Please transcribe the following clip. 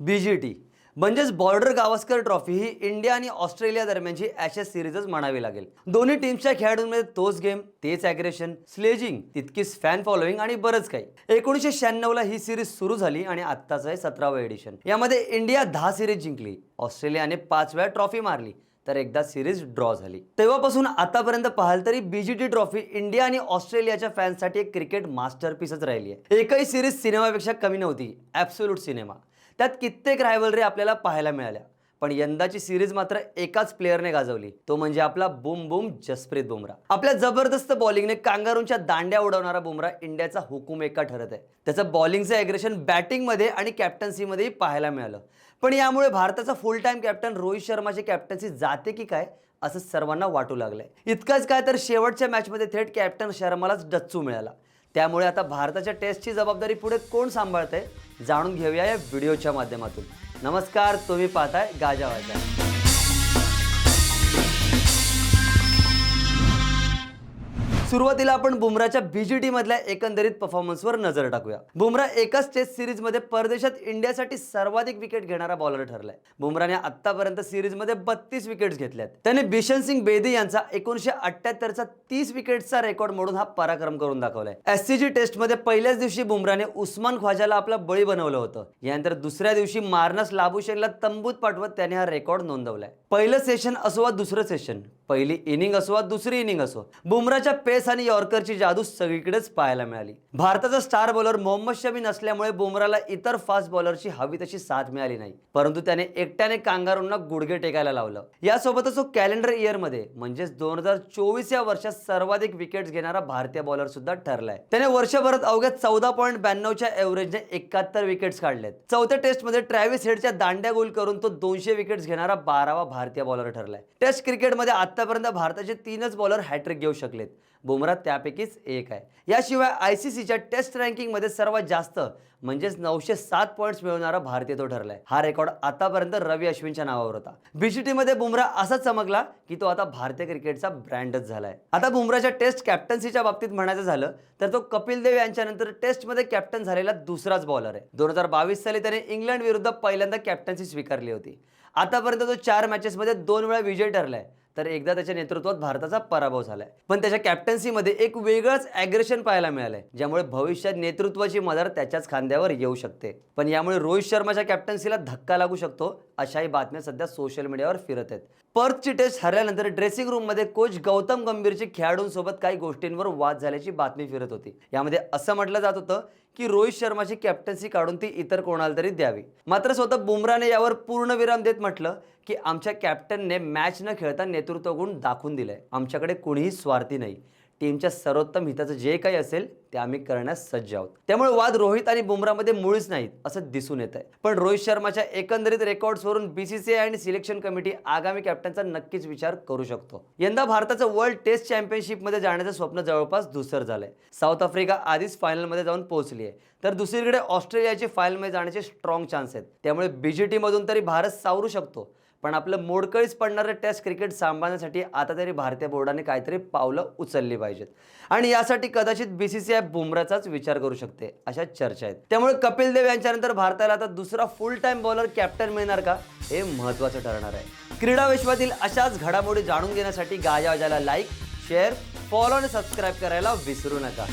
BGT म्हणजेच border Gavaskar trophy ही India आणि ऑस्ट्रेलिया दरम्यानची ॲशेस सिरीजच म्हणावी लागेल. दोन्ही टीम्सच्या खेळाडूंमध्ये तोच गेम तेच ॲग्रेशन स्लेजिंग तितकीच फॅन फॉलोईंग आणि बरंच काही. एकोणीसशे शहाण्णवला ही सिरीज सुरू झाली आणि आत्ताचं आहे सतरावं एडिशन यामध्ये इंडिया दहा सिरीज जिंकली ऑस्ट्रेलियाने पाच वेळा ट्रॉफी मारली तर एकदा सिरीज ड्रॉ झाली. तेव्हापासून आतापर्यंत पाहाल तरी बीजीटी ट्रॉफी इंडिया आणि ऑस्ट्रेलियाच्या फॅन्ससाठी एक क्रिकेट मास्टरपीसच राहिली आहे. एकही सिरीज सिनेमापेक्षा कमी नव्हती ॲब्सोल्यूट सिनेमा त्यात कित्येक रायव्हलरी आपल्याला पाहायला मिळाल्या. पण यंदाची सिरीज मात्र एकाच प्लेअरने गाजवली. तो म्हणजे आपला बुम बुम जसप्रीत बुमरा आपल्या जबरदस्त बॉलिंगने कांगारूंच्या दांड्या उडवणारा बुमरा इंडियाचा हुकूम एका ठरत आहे. त्याचं बॉलिंगचं ॲग्रेशन बॅटिंगमध्ये आणि कॅप्टन्सीमध्येही पाहायला मिळालं. पण यामुळे भारताचा फुल टाईम कॅप्टन रोहित शर्माची कॅप्टन्सी जाते की काय असं सर्वांना वाटू लागलंय. इतकंच काय तर शेवटच्या मॅचमध्ये थेट कॅप्टन शर्मालाच डच्चू मिळाला. त्यामुळे आता भारताच्या टेस्टची जबाबदारी पुढे कोण सांभाळते जाणून घेऊया या व्हिडिओच्या माध्यमातून. नमस्कार तुम्ही पाहताय गाजावाजा सुरुवातीला आपण बुमराच्या बीजीटी मधल्या एकंदरीत परफॉर्मन्सवर नजर टाकूया. बुमरा एकाच टेस्ट सिरीजमध्ये परदेशात इंडियासाठी सर्वाधिक विकेट घेणारा बॉलर ठरलाय. बुमराने आतापर्यंत सिरीजमध्ये बत्तीस विकेट्स घेतल्यात. त्याने बिशन सिंग बेदी यांचा एकोणीशे अठ्याहत्तरचा तीस विकेटचा रेकॉर्ड मोडून हा पराक्रम करून दाखवलाय. एससीजी टेस्टमध्ये पहिल्याच दिवशी बुमराने उस्मान ख्वाजाला आपला बळी बनवलं होतं. यानंतर दुसऱ्या दिवशी मार्नस लाबुशेनला तंबूत पाठवत त्याने हा रेकॉर्ड नोंदवलाय. पहिलं सेशन असो वा दुसरं सेशन पहिली इनिंग असो वा दुसरी इनिंग असो बुमराच्या पेस आणि यॉर्करची जादू सगळीकडेच पाहायला मिळाली. भारताचा स्टार बॉलर मोहम्मद शमी नसल्यामुळे बुमराला इतर फास्ट बॉलरची हवी तशी साथ मिळाली नाही. परंतु त्याने एकट्याने कांगारूंना गुडघे टेकायला लावलं. यासोबतच तो कॅलेंडर इयरमध्ये म्हणजेच दोन हजार चोवीस या वर्षात सर्वाधिक विकेट्स घेणारा भारतीय बॉलर सुद्धा ठरलाय. त्याने वर्षभरात अवघ्या चौदा पॉईंट ब्याण्णवच्या एव्हरेजने एकाहत्तर विकेट्स काढलेत. चौथ्या टेस्टमध्ये ट्रॅव्हिस हेडच्या दांड्या गोल करून तो दोनशे विकेट्स घेणारा बारावा भारतीय बॉलर ठरलाय. टेस्ट क्रिकेटमध्ये आतापर्यंत भारताचे तीनच बॉलर हॅट्रिक घेऊ शकलेत. बुमरा त्यापैकीच एक आहे. याशिवाय आय सी सीच्या टेस्ट रँकिंगमध्ये सर्वात जास्त म्हणजेच नऊशे सात पॉईंट्स मिळवणारा भारतीय तो ठरलाय. हा रेकॉर्ड आतापर्यंत रवी अश्विनच्या नावावर होता. बीसीटी मध्ये बुमरा असा चमकला की तो आता भारतीय क्रिकेटचा ब्रँडच झालाय. आता बुमराच्या टेस्ट कॅप्टन्सीच्या बाबतीत म्हणायचं झालं तर तो कपिल देव यांच्यानंतर टेस्टमध्ये कॅप्टन झालेला दुसराच बॉलर आहे. दोन हजार बावीस साली त्याने इंग्लंड विरुद्ध पहिल्यांदा कॅप्टन्सी स्वीकारली होती. आतापर्यंत तो चार मॅचेसमध्ये दोन वेळा विजय ठरलाय. तर एकदा त्याच्या नेतृत्वात भारताचा पराभव झालाय. पण त्याच्या कॅप्टन्सीमध्ये एक वेगळंच ॲग्रेशन पाहायला मिळालंय ज्यामुळे भविष्यात नेतृत्वाची मदार त्याच्याच खांद्यावर येऊ शकते. पण यामुळे रोहित शर्माच्या कॅप्टन्सीला धक्का लागू शकतो अशाही बातम्या सध्या सोशल मीडियावर फिरत आहेत. पर्थची टेस्ट हरल्यानंतर ड्रेसिंग रूममध्ये कोच गौतम गंभीरची खेळाडूंसोबत काही गोष्टींवर वाद झाल्याची बातमी फिरत होती. यामध्ये असं म्हटलं जात होतं की रोहित शर्माची कॅप्टन्सी काढून ती इतर कोणाला तरी द्यावी. मात्र स्वतः बुमराने यावर पूर्ण विराम देत म्हटलं की आमच्या कॅप्टनने मॅच न खेळता नेतृत्व गुण दाखवून दिलंय. आमच्याकडे कोणीही स्वार्थी नाही. टीमच्या सर्वोत्तम हिताचं जे काही असेल ते आम्ही करण्यास सज्ज आहोत. त्यामुळे वाद रोहित आणि बुमरामध्ये मुळीच नाहीत असं दिसून येत आहे पण रोहित शर्माच्या एकंदरीत रेकॉर्ड्सवरून बीसीसीआय आणि सिलेक्शन कमिटी आगामी कॅप्टनचा नक्कीच विचार करू शकतो. यंदा भारताचं वर्ल्ड टेस्ट चॅम्पियनशिपमध्ये जाण्याचं स्वप्न जवळपास दुसरं झालंय. साऊथ आफ्रिका आधीच फायनलमध्ये जाऊन पोहोचली आहे. तर दुसरीकडे ऑस्ट्रेलियाची फायनलमध्ये जाण्याचे स्ट्रॉंग चान्स आहेत. त्यामुळे बीजीटी मधून तरी भारत सावरू शकतो. पण आपलं मोडकळीच पडणारं टेस्ट क्रिकेट सांभाळण्यासाठी आता तरी भारतीय बोर्डाने काहीतरी पावलं उचलली पाहिजेत. आणि यासाठी कदाचित बीसीसीआय बुमराचाच विचार करू शकते अशा चर्चा आहेत. त्यामुळे कपिल देव यांच्यानंतर भारताला आता दुसरा फुल टाइम बॉलर कॅप्टन मिळणार का हे महत्त्वाचं ठरणार आहे. क्रीडा विश्वातील अशाच घडामोडी जाणून घेण्यासाठी गाजावाजाला लाईक शेअर फॉलो आणि सबस्क्राईब करायला विसरू नका.